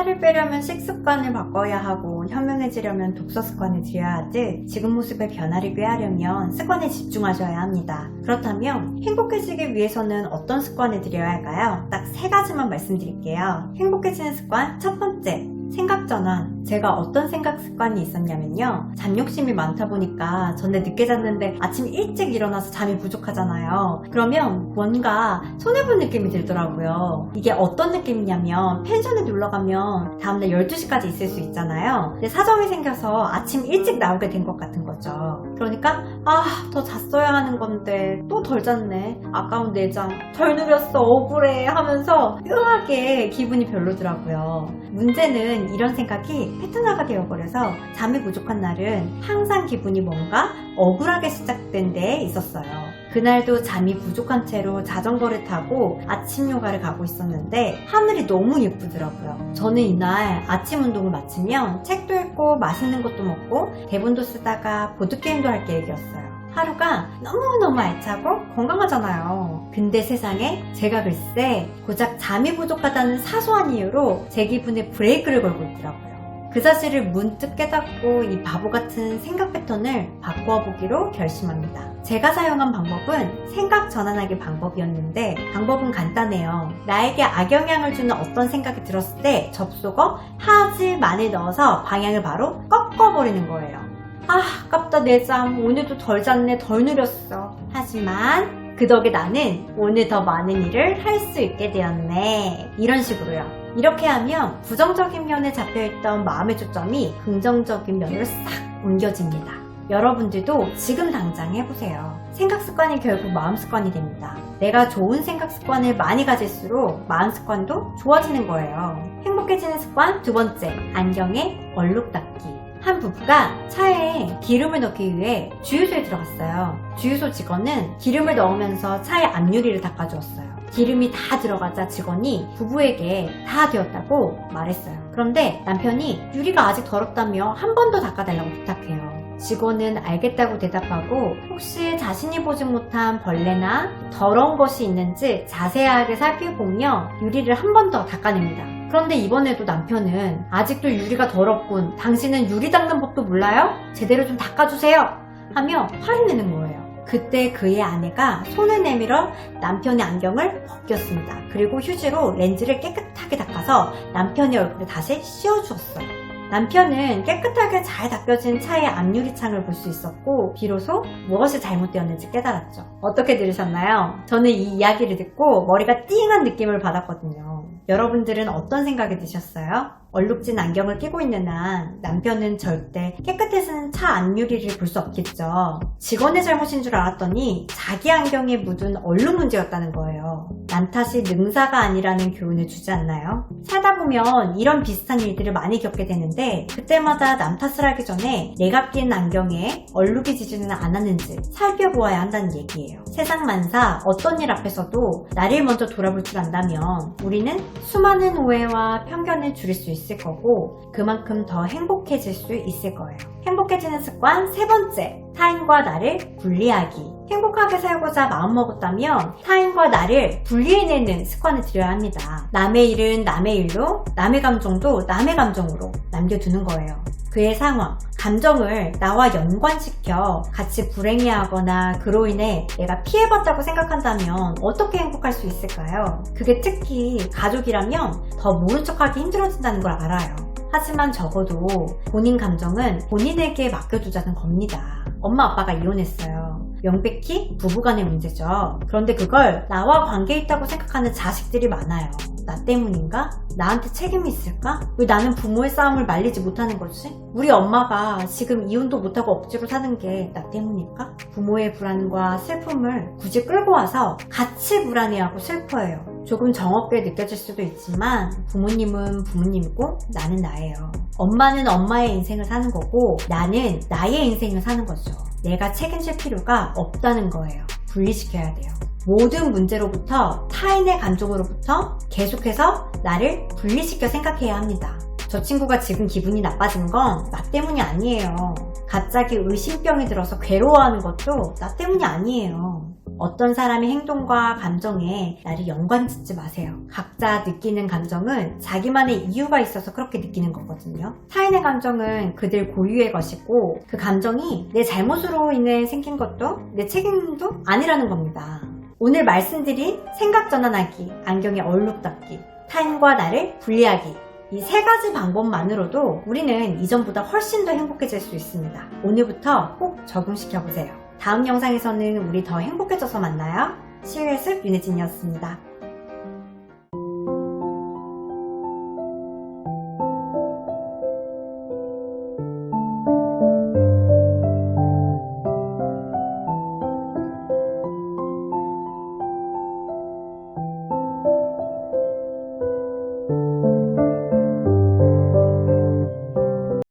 살을 빼려면 식습관을 바꿔야 하고 현명해지려면 독서 습관을 들여야 하듯 지금 모습의 변화를 꾀하려면 습관에 집중하셔야 합니다. 그렇다면 행복해지기 위해서는 어떤 습관을 들여야 할까요? 딱 세 가지만 말씀드릴게요. 행복해지는 습관 첫 번째 생각 전환. 제가 어떤 생각 습관이 있었냐면요. 잠 욕심이 많다 보니까 전에 늦게 잤는데 아침 일찍 일어나서 잠이 부족하잖아요. 그러면 뭔가 손해본 느낌이 들더라고요. 이게 어떤 느낌이냐면 펜션에 놀러 가면 다음날 12시까지 있을 수 있잖아요. 근데 사정이 생겨서 아침 일찍 나오게 된 것 같은 거죠. 그러니까 아, 더 잤어야 하는 건데 또 덜 잤네. 아까운 내장. 덜 누렸어. 억울해. 하면서 묘하게 기분이 별로더라고요. 문제는 이런 생각이 패턴화가 되어버려서 잠이 부족한 날은 항상 기분이 뭔가 억울하게 시작된 데에 있었어요. 그날도 잠이 부족한 채로 자전거를 타고 아침 요가를 가고 있었는데 하늘이 너무 예쁘더라고요. 저는 이날 아침 운동을 마치면 책도 읽고 맛있는 것도 먹고 대본도 쓰다가 보드게임도 할 계획이었어요. 하루가 너무너무 알차고 건강하잖아요. 근데 세상에 제가 글쎄 고작 잠이 부족하다는 사소한 이유로 제 기분에 브레이크를 걸고 있더라고요. 그 사실을 문득 깨닫고 이 바보 같은 생각 패턴을 바꾸어 보기로 결심합니다. 제가 사용한 방법은 생각 전환하기 방법이었는데 방법은 간단해요. 나에게 악영향을 주는 어떤 생각이 들었을 때 접속어 하지만을 넣어서 방향을 바로 꺾어버리는 거예요. 아, 아깝다 내 잠. 오늘도 덜 잤네, 덜 누렸어. 하지만 그 덕에 나는 오늘 더 많은 일을 할 수 있게 되었네. 이런 식으로요. 이렇게 하면 부정적인 면에 잡혀있던 마음의 초점이 긍정적인 면으로 싹 옮겨집니다. 여러분들도 지금 당장 해보세요. 생각 습관이 결국 마음 습관이 됩니다. 내가 좋은 생각 습관을 많이 가질수록 마음 습관도 좋아지는 거예요. 행복해지는 습관 두 번째, 안경에 얼룩 닦기. 한 부부가 차에 기름을 넣기 위해 주유소에 들어갔어요. 주유소 직원은 기름을 넣으면서 차의 앞유리를 닦아주었어요. 기름이 다 들어가자 직원이 부부에게 다 되었다고 말했어요. 그런데 남편이 유리가 아직 더럽다며 한 번 더 닦아달라고 부탁해요. 직원은 알겠다고 대답하고 혹시 자신이 보지 못한 벌레나 더러운 것이 있는지 자세하게 살펴보며 유리를 한 번 더 닦아냅니다. 그런데 이번에도 남편은 아직도 유리가 더럽군. 당신은 유리 닦는 법도 몰라요? 제대로 좀 닦아주세요. 하며 화를 내는 거예요. 그때 그의 아내가 손을 내밀어 남편의 안경을 벗겼습니다. 그리고 휴지로 렌즈를 깨끗하게 닦아서 남편의 얼굴에 다시 씌워주었어요. 남편은 깨끗하게 잘 닦여진 차의 앞유리창을 볼 수 있었고 비로소 무엇이 잘못되었는지 깨달았죠. 어떻게 들으셨나요? 저는 이 이야기를 듣고 머리가 띵한 느낌을 받았거든요. 여러분들은 어떤 생각이 드셨어요? 얼룩진 안경을 끼고 있는 한 남편은 절대 깨끗해지는 차 앞유리를 볼 수 없겠죠. 직원의 잘못인 줄 알았더니 자기 안경에 묻은 얼룩 문제였다는 거예요. 남 탓이 능사가 아니라는 교훈을 주지 않나요? 살다 보면 이런 비슷한 일들을 많이 겪게 되는데 그때마다 남 탓을 하기 전에 내가 낀 안경에 얼룩이 지지는 않았는지 살펴보아야 한다는 얘기예요. 세상 만사 어떤 일 앞에서도 나를 먼저 돌아볼 줄 안다면 우리는 수많은 오해와 편견을 줄일 수 있을 거고 그만큼 더 행복해질 수 있을 거예요. 행복해지는 습관 세 번째, 타인과 나를 분리하기. 행복하게 살고자 마음먹었다면 타인과 나를 분리해내는 습관을 들여야 합니다. 남의 일은 남의 일로, 남의 감정도 남의 감정으로 남겨두는 거예요. 그의 상황, 감정을 나와 연관시켜 같이 불행해하거나 그로 인해 내가 피해봤다고 생각한다면 어떻게 행복할 수 있을까요? 그게 특히 가족이라면 더 모른 척하기 힘들어진다는 걸 알아요. 하지만 적어도 본인 감정은 본인에게 맡겨두자는 겁니다. 엄마 아빠가 이혼했어요. 명백히 부부간의 문제죠. 그런데 그걸 나와 관계 있다고 생각하는 자식들이 많아요. 나 때문인가? 나한테 책임이 있을까? 왜 나는 부모의 싸움을 말리지 못하는 거지? 우리 엄마가 지금 이혼도 못하고 억지로 사는 게 나 때문일까? 부모의 불안과 슬픔을 굳이 끌고 와서 같이 불안해하고 슬퍼해요. 조금 정없게 느껴질 수도 있지만 부모님은 부모님이고 나는 나예요. 엄마는 엄마의 인생을 사는 거고 나는 나의 인생을 사는 거죠. 내가 책임질 필요가 없다는 거예요. 분리시켜야 돼요. 모든 문제로부터 타인의 감정으로부터 계속해서 나를 분리시켜 생각해야 합니다. 저 친구가 지금 기분이 나빠진 건나 때문이 아니에요. 갑자기 의심병이 들어서 괴로워하는 것도 나 때문이 아니에요. 어떤 사람의 행동과 감정에 나를 연관 짓지 마세요. 각자 느끼는 감정은 자기만의 이유가 있어서 그렇게 느끼는 거거든요. 타인의 감정은 그들 고유의 것이고 그 감정이 내 잘못으로 인해 생긴 것도 내 책임도 아니라는 겁니다. 오늘 말씀드린 생각 전환하기, 안경에 얼룩 닦기, 타인과 나를 분리하기 이 세 가지 방법만으로도 우리는 이전보다 훨씬 더 행복해질 수 있습니다. 오늘부터 꼭 적용시켜 보세요. 다음 영상에서는 우리 더 행복해져서 만나요. 숲 윤혜진이었습니다.